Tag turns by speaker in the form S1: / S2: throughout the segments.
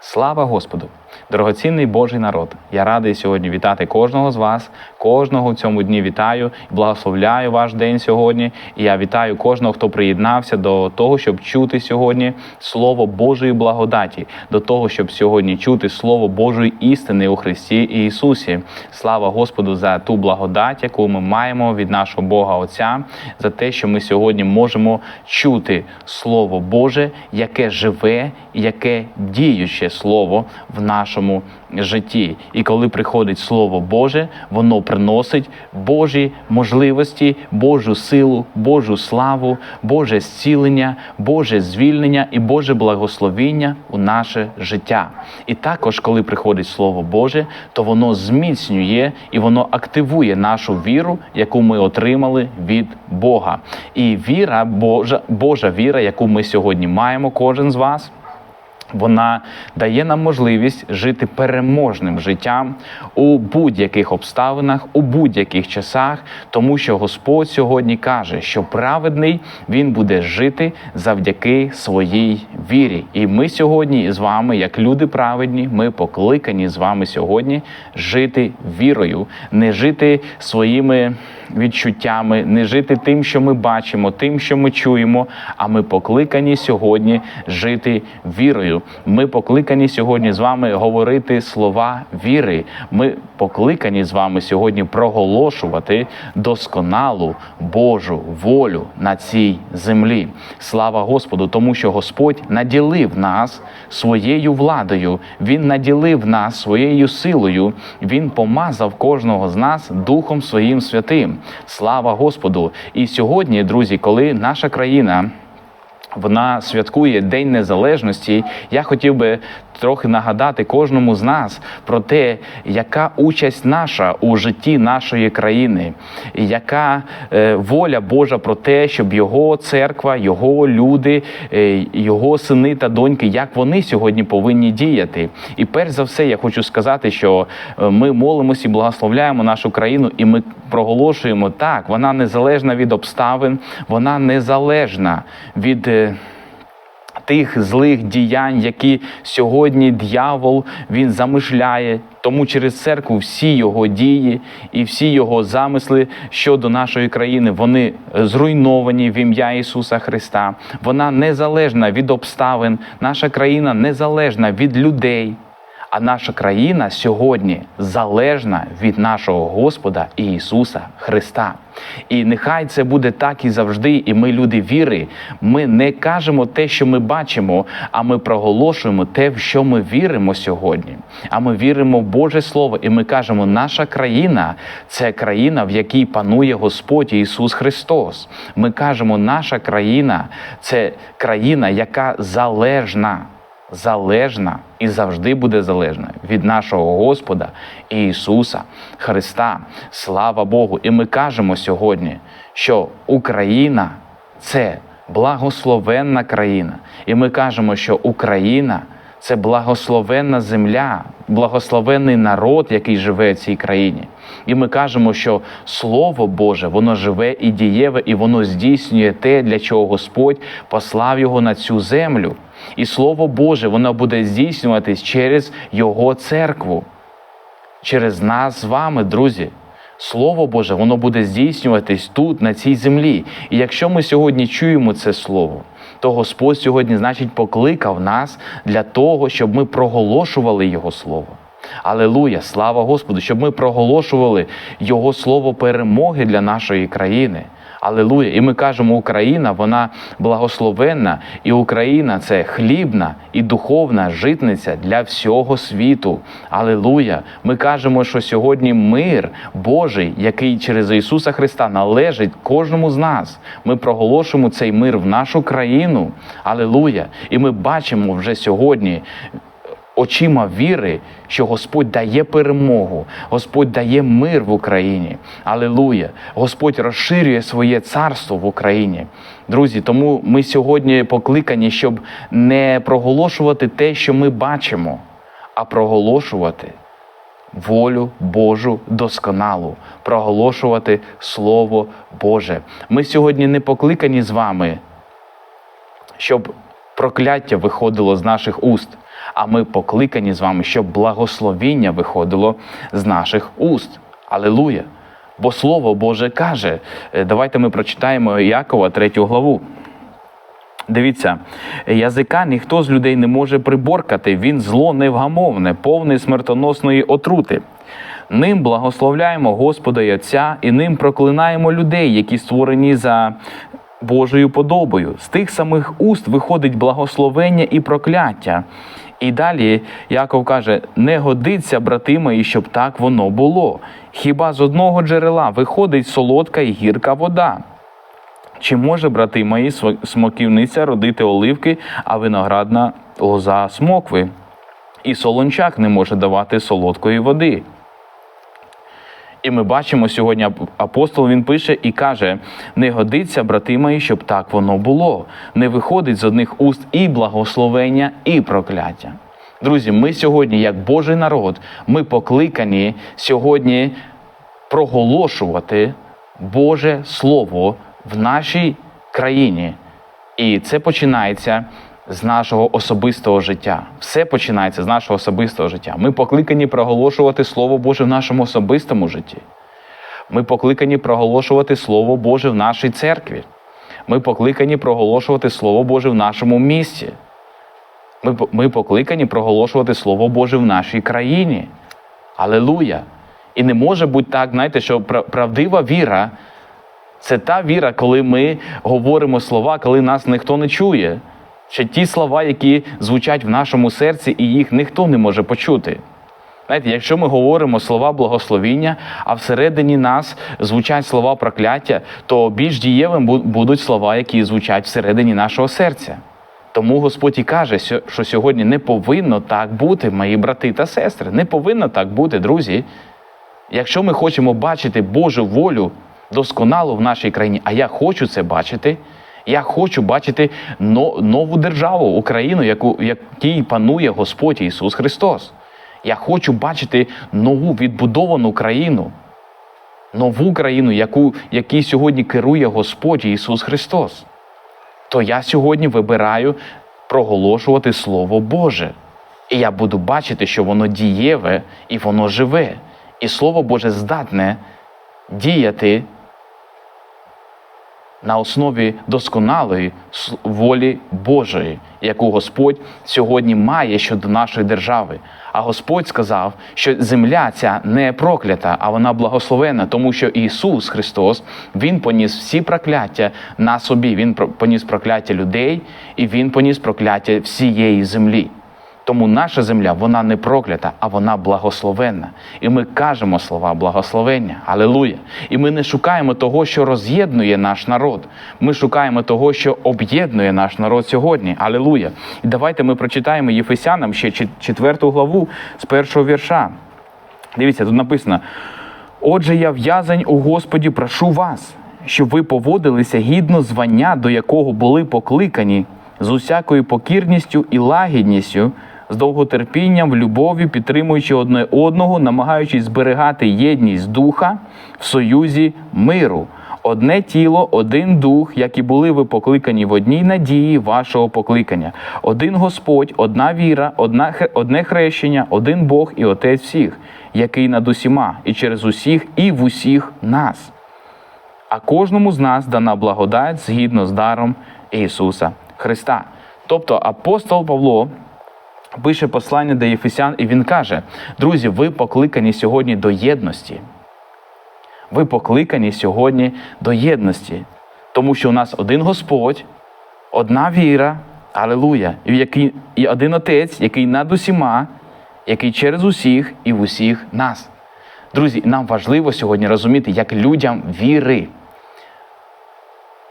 S1: Слава Господу! Дорогоцінний Божий народ! Я радий сьогодні вітати кожного з вас, кожного в цьому дні вітаю, благословляю ваш день сьогодні. І я вітаю кожного, хто приєднався до того, щоб чути сьогодні Слово Божої благодаті, до того, щоб сьогодні чути Слово Божої істини у Христі і Ісусі. Слава Господу за ту благодать, яку ми маємо від нашого Бога Отця, за те, що ми сьогодні можемо чути Слово Боже, яке живе і яке діюче Слово в нашому житті. І коли приходить Слово Боже, воно приносить Божі можливості, Божу силу, Божу славу, Боже зцілення, Боже звільнення і Боже благословіння у наше життя. І також, коли приходить Слово Боже, то воно зміцнює і воно активує нашу віру, яку ми отримали від Бога. І віра, Божа, Божа віра, яку ми сьогодні маємо, кожен з вас. Вона дає нам можливість жити переможним життям у будь-яких обставинах, у будь-яких часах, тому що Господь сьогодні каже, що праведний він буде жити завдяки своїй вірі. І ми сьогодні з вами, як люди праведні, ми покликані з вами сьогодні жити вірою, не жити своїми відчуттями, не жити тим, що ми бачимо, тим, що ми чуємо. А ми покликані сьогодні жити вірою. Ми покликані сьогодні з вами говорити слова віри. Ми покликані з вами сьогодні проголошувати досконалу Божу волю на цій землі. Слава Господу, тому що Господь наділив нас своєю владою, Він наділив нас своєю силою. Він помазав кожного з нас Духом Своїм Святим. Слава Господу! І сьогодні, друзі, коли наша країна. Вона святкує День Незалежності. Я хотів би трохи нагадати кожному з нас про те, яка участь наша у житті нашої країни, яка е, воля Божа про те, щоб його церква, його люди, е, його сини та доньки, як вони сьогодні повинні діяти. І перш за все, я хочу сказати, що е, ми молимося і благословляємо нашу країну, і ми проголошуємо так, вона незалежна від обставин, вона незалежна від. Тих злих діянь, які сьогодні дьявол він замишляє. Тому через церкву всі його дії і всі його замисли щодо нашої країни вони зруйновані в ім'я Ісуса Христа. Вона незалежна від обставин. Наша країна незалежна від людей. А наша країна сьогодні залежна від нашого Господа і Ісуса Христа. І нехай це буде так і завжди. І ми, люди віри, ми не кажемо те, що ми бачимо, а ми проголошуємо те, в що ми віримо сьогодні. А ми віримо в Боже Слово, і ми кажемо, наша країна це країна, в якій панує Господь Ісус Христос. Ми кажемо, наша країна це країна, яка залежна залежна і завжди буде залежна від нашого Господа Ісуса Христа. Слава Богу! І ми кажемо сьогодні, що Україна це благословенна країна. І ми кажемо, що Україна. Це благословенна земля, благословенний народ, який живе в цій країні. І ми кажемо, що Слово Боже, воно живе і дієве, і воно здійснює те, для чого Господь послав його на цю землю. І Слово Боже, воно буде здійснюватись через Його церкву, через нас з вами, друзі. Слово Боже, воно буде здійснюватись тут, на цій землі. І якщо ми сьогодні чуємо це слово, то Господь сьогодні, значить, покликав нас для того, щоб ми проголошували Його Слово. Алелуя! Слава Господу! Щоб ми проголошували Його слово перемоги для нашої країни. Алелуя! І ми кажемо, Україна, вона благословенна, і Україна це хлібна і духовна житниця для всього світу. Алелуя! Ми кажемо, що сьогодні мир Божий, який через Ісуса Христа належить кожному з нас. Ми проголошуємо цей мир в нашу країну. Алелуя! І ми бачимо вже сьогодні очима віри, що Господь дає перемогу, Господь дає мир в Україні. Алілуя! Господь розширює своє царство в Україні. Друзі, тому ми сьогодні покликані, щоб не проголошувати те, що ми бачимо, а проголошувати. Волю Божу досконалу, проголошувати Слово Боже. Ми сьогодні не покликані з вами, щоб прокляття виходило з наших уст, а ми покликані з вами, щоб благословіння виходило з наших уст. Алілуя! Бо Слово Боже каже, е, давайте ми прочитаємо Якова, третю главу. Дивіться, язика ніхто з людей не може приборкати, він зло невгамовне, повне смертоносної отрути. Ним благословляємо Господа і Отця, і ним проклинаємо людей, які створені за Божою подобою. З тих самих уст виходить благословення і прокляття. І далі Яков каже: не годиться, брати мої, щоб так воно було. Хіба з одного джерела виходить солодка і гірка вода? Чи може, брати мої, смоківниця родити оливки, а виноградна лоза смокви? І солончак не може давати солодкої води. І ми бачимо сьогодні апостол він пише і каже: не годиться, брати мої, щоб так воно було. Не виходить з одних уст і благословення, і прокляття. Друзі, ми сьогодні, як Божий народ, ми покликані сьогодні проголошувати Боже Слово в нашій країні. І це починається з нашого особистого життя. Все починається з нашого особистого життя. Ми покликані проголошувати Слово Боже в нашому особистому житті. Ми покликані проголошувати Слово Боже в нашій церкві. Ми покликані проголошувати Слово Боже в нашому місті. Ми, ми покликані проголошувати Слово Боже в нашій країні. Алелуя! І не може бути так, знаєте, що правдива віра це та віра, коли ми говоримо слова, коли нас ніхто не чує. Чи ті слова, які звучать в нашому серці, і їх ніхто не може почути. Знаєте, якщо ми говоримо слова благословіння, а всередині нас звучать слова прокляття, то більш дієвим будуть слова, які звучать всередині нашого серця. Тому Господь і каже, що сьогодні не повинно так бути, мої брати та сестри. Не повинно так бути, друзі. Якщо ми хочемо бачити Божу волю досконало в нашій країні, а я хочу це бачити, я хочу бачити нову державу, Україну, яку, в якій панує Господь Ісус Христос. Я хочу бачити нову відбудовану країну, нову країну, яку, якій сьогодні керує Господь Ісус Христос. То я сьогодні вибираю проголошувати Слово Боже. І я буду бачити, що воно дієве і воно живе. І Слово Боже здатне діяти на основі досконалої волі Божої, яку Господь сьогодні має щодо нашої держави. А Господь сказав, що земля ця не проклята, а вона благословена, тому що Ісус Христос Він поніс всі прокляття на собі. Він поніс прокляття людей і Він поніс прокляття всієї землі. Тому наша земля вона не проклята, а вона благословенна. І ми кажемо слова благословення. Алілуя. І ми не шукаємо того, що роз'єднує наш народ. Ми шукаємо того, що об'єднує наш народ сьогодні. Алілуя. І давайте ми прочитаємо Єфесянам ще чет- четверту главу з першого вірша. Дивіться, тут написано: Отже, я в'язань у Господі прошу вас, щоб ви поводилися гідно звання, до якого були покликані, з усякою покірністю і лагідністю, з довготерпінням, в любові, підтримуючи одне одного, намагаючись зберігати єдність духа в союзі миру. Одне тіло, один дух, як і були ви покликані в одній надії вашого покликання. Один Господь, одна віра, одна, одне хрещення, один Бог і Отець всіх, який над усіма, і через усіх, і в усіх нас. А кожному з нас дана благодать згідно з даром Ісуса Христа. Тобто апостол Павло пише послання до Єфесян, і він каже: друзі, ви покликані сьогодні до єдності. Ви покликані сьогодні до єдності, тому що у нас один Господь, одна віра, алелуя, який, і один Отець, який над усіма, який через усіх і в усіх нас. Друзі, нам важливо сьогодні розуміти, як людям віри.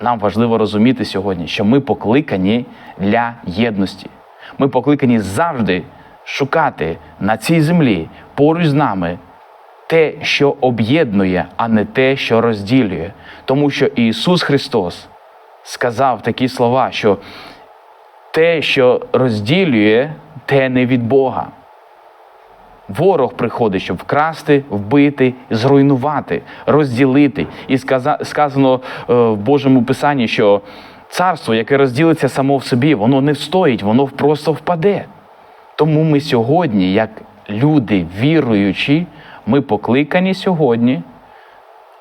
S1: Нам важливо розуміти сьогодні, що ми покликані для єдності. Ми покликані завжди шукати на цій землі поруч з нами те, що об'єднує, а не те, що розділює. Тому що Ісус Христос сказав такі слова, що те, що розділює, те не від Бога. Ворог приходить, щоб вкрасти, вбити, зруйнувати, розділити. І сказано е, в Божому Писанні, що царство, яке розділиться само в собі, воно не встоїть, воно просто впаде. Тому ми сьогодні, як люди віруючі, ми покликані сьогодні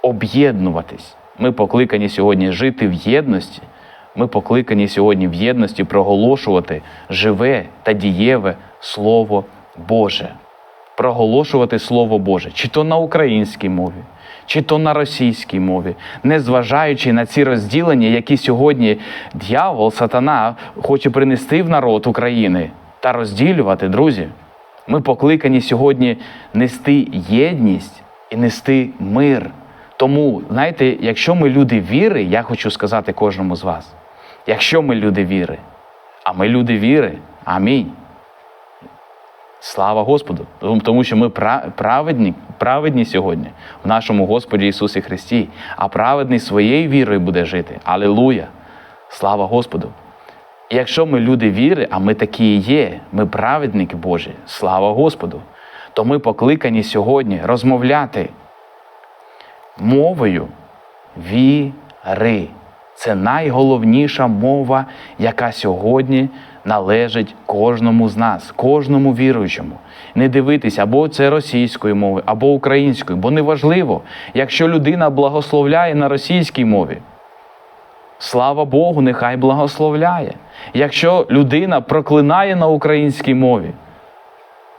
S1: об'єднуватись. Ми покликані сьогодні жити в єдності. Ми покликані сьогодні в єдності проголошувати живе та дієве Слово Боже. Проголошувати Слово Боже, чи то на українській мові, чи то на російській мові, незважаючи на ці розділення, які сьогодні дьявол, сатана хоче принести в народ України та розділювати, друзі. Ми покликані сьогодні нести єдність і нести мир. Тому, знаєте, якщо ми люди віри, я хочу сказати кожному з вас, якщо ми люди віри, а ми люди віри, амінь. Слава Господу! Тому- що ми праведні, праведні сьогодні в нашому Господі Ісусі Христі, а праведний своєю вірою буде жити. Алілуя! Слава Господу! І якщо ми люди віри, а ми такі і є, ми праведники Божі, слава Господу, то ми покликані сьогодні розмовляти мовою віри. Це найголовніша мова, яка сьогодні належить кожному з нас, кожному віруючому. Не дивитися або це російською мовою, або українською, бо неважливо, якщо людина благословляє на російській мові. Слава Богу, нехай благословляє. Якщо людина проклинає на українській мові,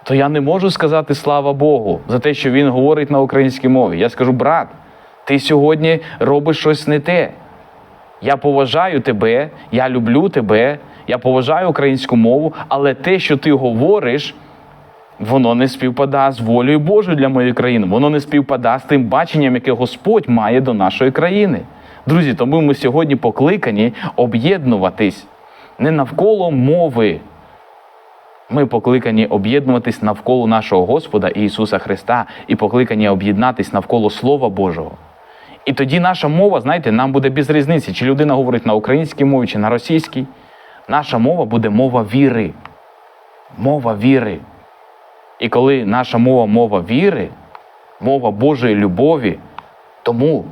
S1: то я не можу сказати слава Богу за те, що він говорить на українській мові. Я скажу, брат, ти сьогодні робиш щось не те. Я поважаю тебе, я люблю тебе, я поважаю українську мову, але те, що ти говориш, воно не співпадає з волею Божою для моєї країни. Воно не співпадає з тим баченням, яке Господь має до нашої країни. Друзі, тому ми сьогодні покликані об'єднуватись не навколо мови. Ми покликані об'єднуватись навколо нашого Господа Ісуса Христа і покликані об'єднатись навколо Слова Божого. І тоді наша мова, знаєте, нам буде без різниці, чи людина говорить на українській мові, чи на російській. Наша мова буде мова віри. Мова віри. І коли наша мова мова віри, мова Божої любові, тому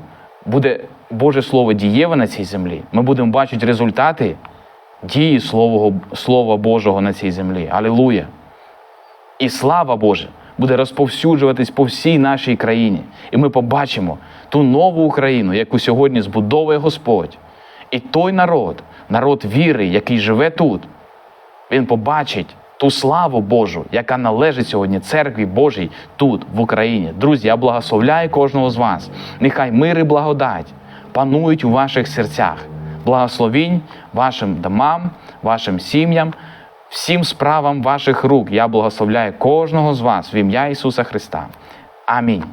S1: буде Боже Слово дієве на цій землі. Ми будемо бачити результати дії Слова, Божого на цій землі. Алілуя! І слава Божа буде розповсюджуватись по всій нашій країні. І ми побачимо ту нову Україну, яку сьогодні збудовує Господь. І той народ, народ віри, який живе тут, він побачить ту славу Божу, яка належить сьогодні церкві Божій тут, в Україні. Друзі, я благословляю кожного з вас. Нехай мир і благодать панують у ваших серцях. Благословінь вашим домам, вашим сім'ям, всім справам ваших рук. Я благословляю кожного з вас в ім'я Ісуса Христа. Амінь.